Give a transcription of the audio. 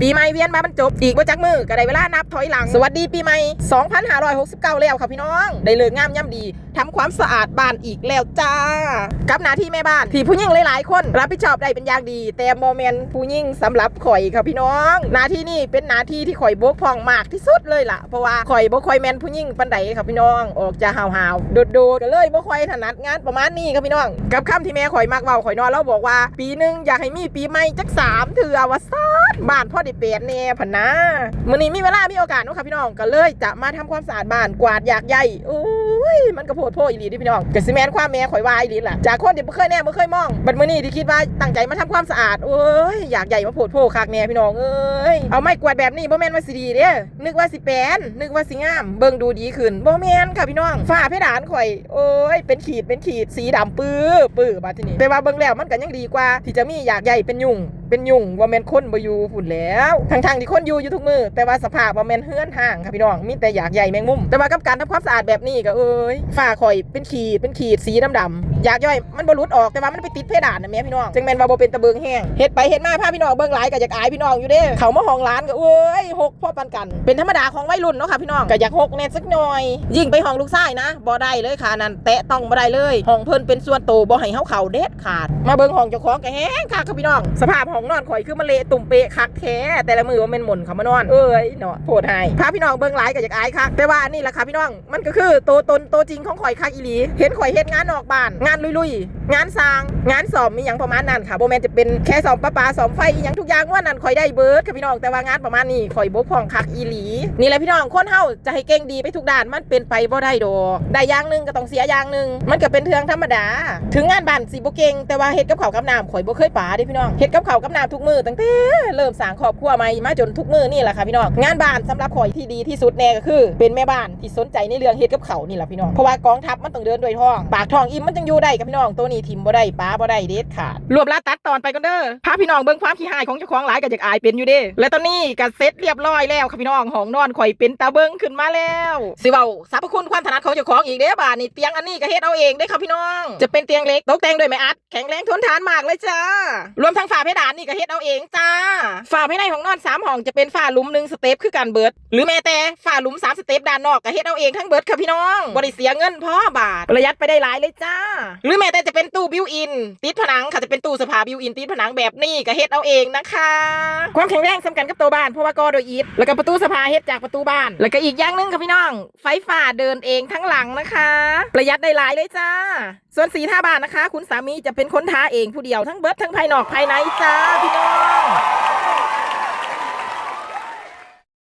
ปีใหม่เวียนมาบรรจบอีกบ่จักมือก็ได้เวลานับถอยหลัง สวัสดีปีใหม่ 2569 แล้วค่ะพี่น้อง ได้เลิกงามย่ำดีทำความสะอาดบ้านอีกแล้วจ้า กับหน้าที่แม่บ้าน ที่ผู้หญิงหลายๆ คน รับผิดชอบได้เป็นอย่างดี แต่โมเมนผู้หญิงสำหรับข่อยค่ะพี่น้อง หน้าที่นี่เป็นหน้าที่ที่ข่อยบกพร่องมากที่สุดเลยล่ะ เพราะว่าข่อยบ่ค่อยแมนผู้หญิงปานใดค่ะพี่น้อง ออกจะหาวๆโดดๆก็เลยบ่ค่อยถนัดงานประมาณนี้ค่ะพี่น้อง กับคำที่แม่ข่อยมักเว้าข่อยนอนแล้วบอกว่า ปีหนึ่งอยากให้มีปีใหม่จักสามเถื่อว่าซาดบ้านพ่อได้เปลี่ยนแน่พันนะมื้อนี้มีเวลามีโอกาสเนาะค่ะพี่น้องก็เลยจะมาทำความสะอาดบ้านกวาดอยากใหญ่โอ้ยมันก็โพดโพอีหลีดิพี่น้องก็สิแมนความแม่ข่อยว่าอีหลีล่ะจากคนที่บ่เคยแน่บ่เคยมองบัดมื้อนี้ที่คิดว่าตั้งใจมาทำความสะอาดโอ้ยอยากใหญ่มาโพดโพคักแน่พี่น้องเอ้ยเอาไม้กวาดแบบนี้บ่แมนว่าสิดีเด้นึกว่าสิแปลนนึกว่าสิงาม เบิ่งดูดีขึ้นบ่แมนค่ะพี่น้องฝ้าเพดานข่อยโอ้ยเป็นขีดเป็นขีดสีดำปื้อปื้อบัดทีนี้แต่ว่าเบิ่งแล้วมันก็ยังดีกว่าที่จะมีอยากใหญ่เป็นยุ่ง เป็นยุ่งว่าแมนคนบ่อยู่ฝุ่นแล้วทั้งๆที่คนอยู่อยู่ทุกมือ แต่ว่าสภาพว่าแมนเฮือนห่างค่ะพี่น้องมีแต่อยากใหญ่แมงมุม แต่ว่ากับการทำความสะอาดแบบนี้ก็เอ้ยฝ้าข่อยเป็นขีดเป็นขีดสีดำๆอยากย่อยมันบ่หลุดออกแต่ว่ามันไปติดเพดานนะแม่พี่น้องจึงแมนว่าบ่เป็นตะเบิงแห้งเฮ็ดไปเฮ็ดมาพาพี่น้องเบิ่งหลายก็อยากอายพี่น้องอยู่เด้เขามาห้องร้านก็เอ้ยหกพ่อปันกัน เป็นธรรมดาของวัยรุ่นเนาะค่ะพี่น้องก็อยากหกแน่สักหน่อย ยิ่งไปห้องลูกชายนะบ่ได้เลยค่ะนั่นแตะต้องบ่ได้เลยห้องเพิ่นเป็นส่วนโตบ่ให้เฮาเขาเด็ดขาด มาเบิ่งห้องเจ้าของก็แห้งค่ะพี่น้องสภาพห้ององนอนข่อยคือมันเละตุ่มเปะคักแท้แต่ละมือว่าเป็นหม่นเขามานอน เอ้ยเนาะโพดให้พาพี่น้องเบิ้งไลายก็อยากอายคักแต่ว่านี่แหละค่ะพี่น้องมันก็คือตัวตนตัวจริงของข่อยคักอีหลี เห็นข่อยเฮ็ดงานนอกบ้าน งานลุยๆ งานสร้างงานสอมมีหยังประมาณนั้นค่ะบ่แมนจะเป็นแค่สอมประปาสอมไฟอีหยังทุกอย่างว่านั่นข่อยได้เบิร์ดค่ะพี่น้องแต่ว่างานประมาณนี้ข่อยบกพร่องคักอีหลี นี่แหละพี่น้องคนเฮาจะให้เก่งดีไปทุกด้านมันเป็นไปบ่ได้ดอกได้อย่างหนึงก็ต้องเสียอย่างหนึงมันก็เป็นเรื่องธรรมดา ถึงงานบ้านสิบ่เก่งแต่ว่าเฮ็ดกับข้าวกับน้ำข่อยบ่เคยป๋าเด้พี่น้องเฮ็ดกับข้าวกับน้ำทุกมือตั้งแต่เริ่มสร้างครอบครัวใหม่มาจนทุกมือนี่แหละค่ะพี่น้องงานบ้านสำหรับข่อยที่ดีที่สุดแน่ก็คือ เป็นแม่บ้านที่สนใจในเรื่องเฮ็ดกับข้าวนี่แหละพี่น้องเพราะว่ากองทัพมันต้องเดินด้วยท้องปากท้องอิ่มมันจึงอยู่ได้กับพี่น้องตัวนี้ทิมบ่ได้ป้าบ่ได้เด็ดขาดรวบลัดตัดตอนไปกันเด้อพาพี่น้องเบิ่งความขี้หายของเจ้าของหลายก็อยากอายเป็นอยู่เด้และตอนนี้ก็เสร็จเรียบร้อยแล้วค่ะพี่น้องห้องนอนข่อยเป็นตาเบิ่งขึ้นมาแล้วสิเว้าสรรพคุณความถนัดของเจ้าของอีกเด้อบาดนี่เตียงอันนี้ก็เฮ็ดเอาเองเด้ค่ะพี่น้อง จะเป็นเตียงเล็กตกแต่งด้วยไม้อัดแข็งแรงทนทานมากเลยจ้ารวมทั้งฝาเพดานนี่ก็เฮ็ดเอาเองจ้าฝาภายในของนอนสามห้องจะเป็นฝาหลุมหนึ่งสเต็ปคือการเบิด หรือแม้แต่ฝาหลุมสามสเต็ปด้านนอกก็เฮ็ดเอาเองทั้งเบิดค่ะพี่น้องบ่ได้เสียเงินพ่อบาทประหยัดไปได้หลายเลยจ้า หรือแม้แต่จะเป็นตู้บิวอิน ติดผนังค่ะจะเป็นตู้สภาบิวอินติดผนังแบบนี้ก็เฮ็ดเอาเองนะคะ ความแข็งแรงสำคัญกับตัวบ้านเพราะว่าก่อโดยอิฐแล้วก็ประตูสภาเฮ็ดจากประตูบ้าน แล้วก็อีกอย่างหนึงค่ะพี่น้อง ไฟฟ้าเดินเองทั้งหลังนะคะ ประหยัดได้หลายเลยจ้า ส่วนสีท่าบ้านนะคะ คุณสามีจะเป็นคนท้าเองผู้เดียวทั้งเบิร์ดทั้งภายนอกภายในจ้าพี่น้อง